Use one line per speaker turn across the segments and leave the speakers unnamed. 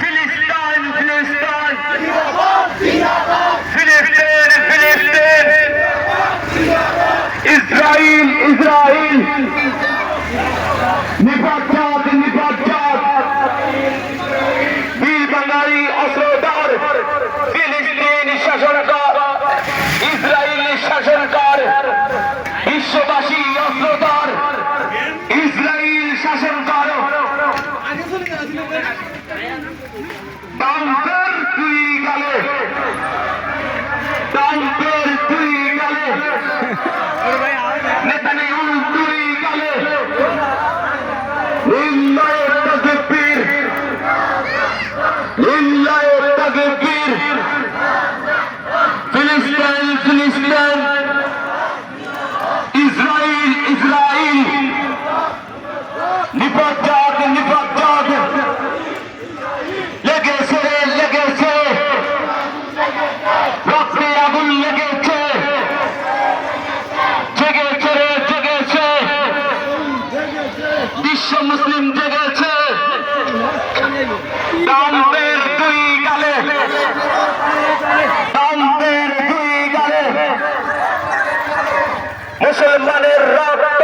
ফিলিস্তান ফিলিস্তান ফিলিস্তিন ফিলিস্তিন ইসরাইল ইসরাইল নিপাত নিপাত বীর বাঙালি অস্ত্রদার ফিলিস্তিন শাসনকার ইসরায়েল শাসনকার বিশ্ববাসী অস্ত্রদার ইসরায়েল শাসনকার তান্তের তুই গালে তান্তের তুই গালে নেতানিয়াহু তুই গালে লিল্লাহে তাকবীর লিল্লাহে তাকবীর ফিলিস্তিন ফিলিস্তিন ইসরাইল ইসরাইল নিপাত নিপাত লেগেছে লেগেছে। রক্তে আগুন লেগেছে। জেগেছে রে, জেগেছে। বিশ্ব মুসলিম জেগেছে। তান্তের দুই গালে। গালে। মুসলমানের রক্ত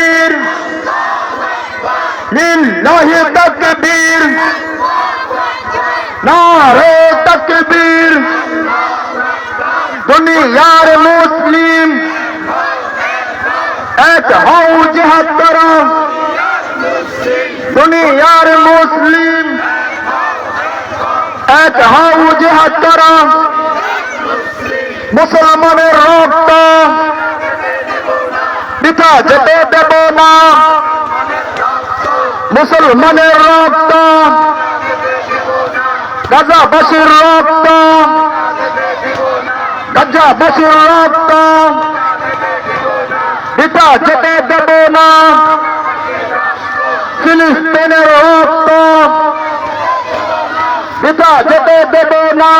লিল্লাহি তকবীর। নারে তকবীর। দুনিয়ার মুসলিম। এক হও জিহাদ করো দুনিয়ার মুসলিম। এক হও জিহাদ করো মুসলমানের রক্ত। পিতা যেতে দেব না। মুসলমানের রক্ত। গাজাবাসীর রক্ত। গাজাবাসীর রক্ত। পিতা যেতে দেব না। ফিলিস্তিনের রক্ত। পিতা যেতে দেব না।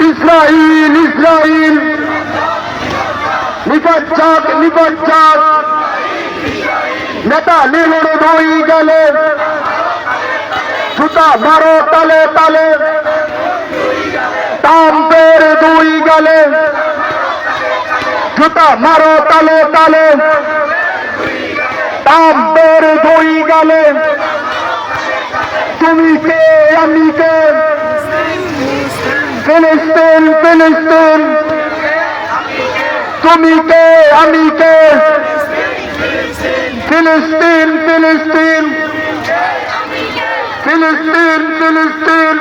ইসরাইল ইসরাইল। নিপজ্জাক নিপজ্জাক নেতা নিহুড় দুই গেলে। জুতা মারো তালে তালে। তাম্পের দুই গেলে। জুতা মারো তালে তালে। তাম্পের দুই গেলে। তুমি কে, আমি কে? ফিলিস্তিন ফিলিস্তিন। তুমি কে, আমি কে? ফিলিস্তিন ফিলিস্তিন। ফিলিস্তিন ফিলিস্তিন।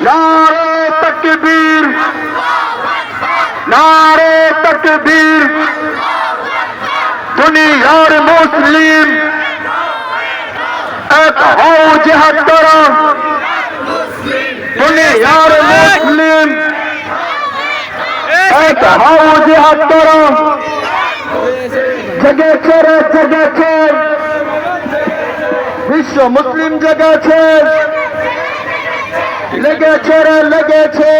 নারে তকবীর। নারে তকবীর। দুনিয়ার মুসলিম। এক হও জিহাদ করো। দুনিয়ার মুসলিম। এক হও জিহাদ করো। জেগেছে রে জেগেছে বিশ্ব মুসলিম জেগেছে লেগেছে রে লেগেছে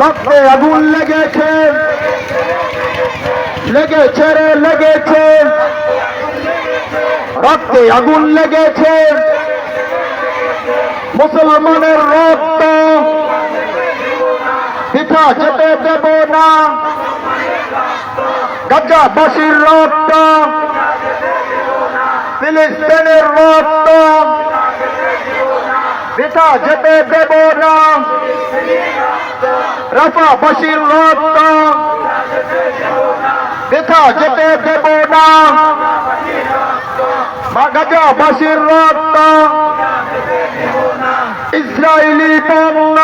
লক্ষ্যে আগুন লেগেছে লেগেছে রে লেগেছে রক্তে আগুন লেগেছে মুসলমানের রক্ত। পিঠা যেতে দেব না। গাজাবাসীর রক্ত, ফিলিস্তিনের রক্ত পিঠা যেতে দেব না। রাফাবাসীর রক্ত পিঠা যেতে দেব না। গাজাবাসীর রক্ত, ইসরায়েলি পণ্য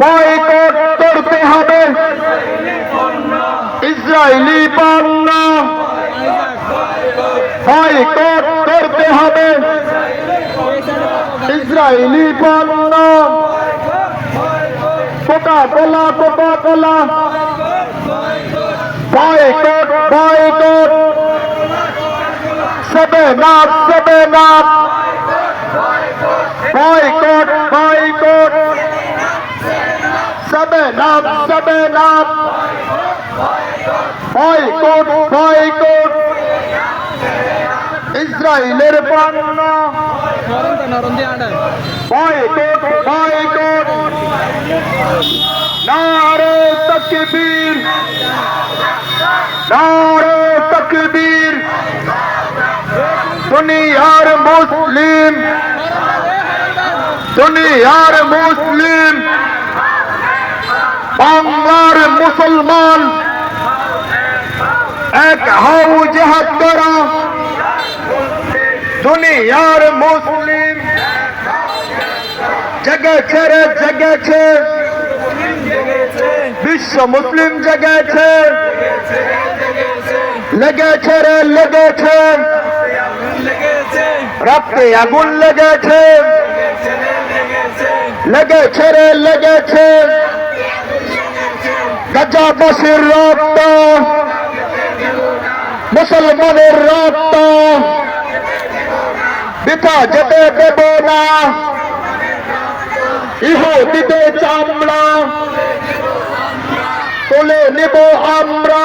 বয়কট করতে হবে। ইসরায়েলি পণ্য বয়কট করতে হবে। ইসরায়েলি পণ্য Coca Cola Coca Cola boycott boycott seven up seven up boycott boycott seven up seven up boycott boycott ইসরায়েলের পণ্য বয়কট বয়কট নারে তকবীর নারে তকবীর দুনিয়ার মুসলিম দুনিয়ার মুসলিম বাংলার মুসলমান এক হাউ জেহাদ করা দুনিয়ার মুসলিম জেগেছে রে, জেগেছে। বিশ্ব মুসলিম জেগেছে। লেগেছে রে, লেগেছে। রক্তে আগুন লেগেছে। লেগেছে রে, লেগেছে। গজাবাসীর রক্ত মুসলমানের রক্ত। বৃথা যেতে দেব না। ইহুদিতে চামড়া তুলে নেব আমরা।